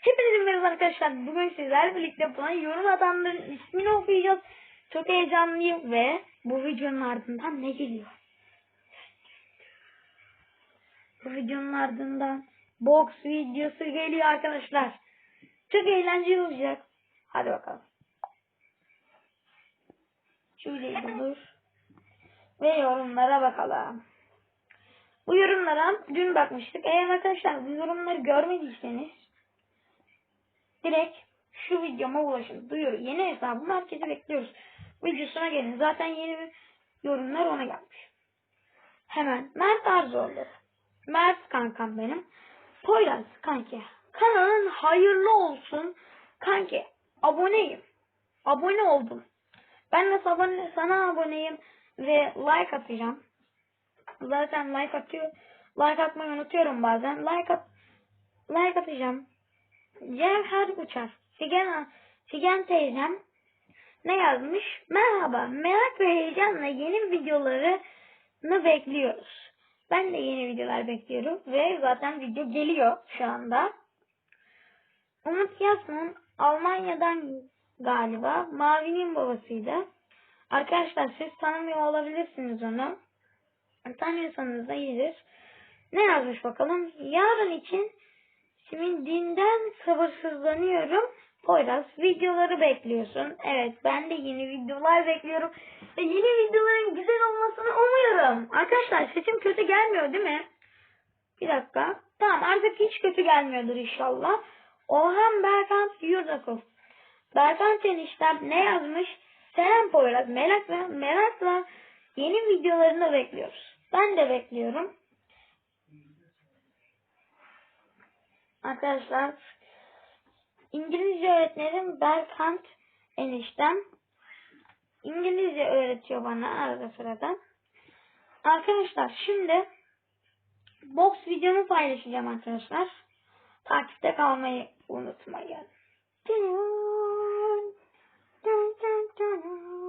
Hepinize merhaba arkadaşlar. Bugün sizlerle birlikte buna yorum atanların ismini okuyacağız. Çok heyecanlıyım ve bu videonun ardından ne geliyor? Bu videonun ardından box videosu geliyor arkadaşlar. Çok eğlenceli olacak. Hadi bakalım. Şöyle dur. Ve yorumlara bakalım. Bu yorumlara dün bakmıştık. Eğer arkadaşlar bu yorumları görmediyseniz direkt şu videoma ulaşın. Duyuru. Yeni hesabım herkesi bekliyoruz. Videosuna gelin. Zaten yeni yorumlar ona gelmiş. Hemen Mert Arzoğlu. Mert kankam benim. Poyraz kanki. Kanalın hayırlı olsun. Kanki aboneyim. Abone oldum. Ben de sana, sana aboneyim ve like atacağım. Zaten like atıyor. Like atmayı unutuyorum bazen. Like at like atacağım. Cevher Uçar. Figen, Figen teyzem ne yazmış? Merhaba. Merak ve heyecanla yeni videolarını bekliyoruz. Ben de yeni videolar bekliyorum ve zaten video geliyor şu anda. Umut Yasman Almanya'dan galiba Mavi'nin babasıydı. Arkadaşlar siz tanımıyor olabilirsiniz onu. Tanıyorsanız da iyidir. Ne yazmış bakalım? Yarın için dinden sabırsızlanıyorum. Poyraz videoları bekliyorsun. Evet ben de yeni videolar bekliyorum. Ve yeni videoların güzel olmasını umuyorum. Arkadaşlar sesim kötü gelmiyor değil mi? Bir dakika. Tamam artık hiç kötü gelmiyordur inşallah. Orhan Berkant Yurdakov. Berkant eniştem ne yazmış? Selam Poyraz. Merakla, merakla yeni videolarını bekliyoruz. Ben de bekliyorum. Arkadaşlar İngilizce öğretmenim Berkant eniştem. İngilizce öğretiyor bana arada sırada. Arkadaşlar şimdi box videomu paylaşacağım arkadaşlar. Takipte kalmayı unutmayın.